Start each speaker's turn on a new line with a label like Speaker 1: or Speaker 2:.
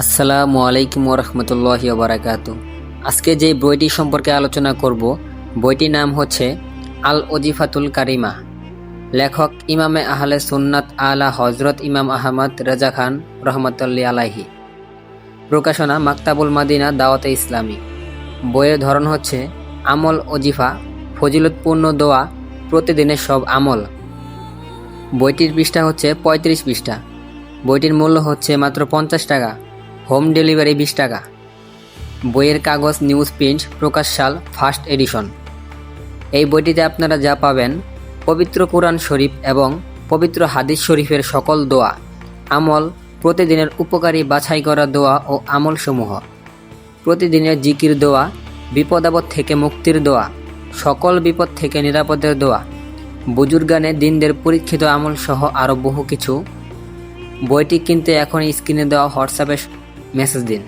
Speaker 1: আসসালামু আলাইকুম রহমতুল্লাহি বারাকাত আজকে যে বইটি সম্পর্কে আলোচনা করব, বইটির নাম হচ্ছে আল ওজিফাতুল কারিমা। লেখক ইমামে আহলে সুন্নাত আলা হজরত ইমাম আহমদ রাজা খান রহমতুল্লি আলাহি প্রকাশনা মাকতাবুল মাদিনা দাওয়াতে ইসলামী। বইয়ের ধরন হচ্ছে আমল ওজিফা, ফজিলতপূর্ণ দোয়া, প্রতিদিনের সব আমল। বইটির পৃষ্ঠা হচ্ছে পঁয়ত্রিশ পৃষ্ঠা। বইটির মূল্য হচ্ছে মাত্র পঞ্চাশ টাকা। হোম ডেলিভারি বিশ টাকা। বইয়ের কাগজ, নিউজ প্রিন্ট, প্রকাশ সাল, ফার্স্ট এডিশন। এই বইটিতে আপনারা যা পাবেন, পবিত্র কোরআন শরীফ এবং পবিত্র হাদিস শরীফের সকল দোয়া, আমল, প্রতিদিনের উপকারী বাছাই করা দোয়া ও আমলসমূহ, প্রতিদিনের জিকির দোয়া, বিপদাবদ থেকে মুক্তির দোয়া, সকল বিপদ থেকে নিরাপদের দোয়া বুজুর্গানে দিনদের পরীক্ষিত আমল সহ আরও বহু কিছু। বইটি কিনতে এখন স্ক্রিনে দেওয়া হোয়াটসঅ্যাপে মেসেজ দিন।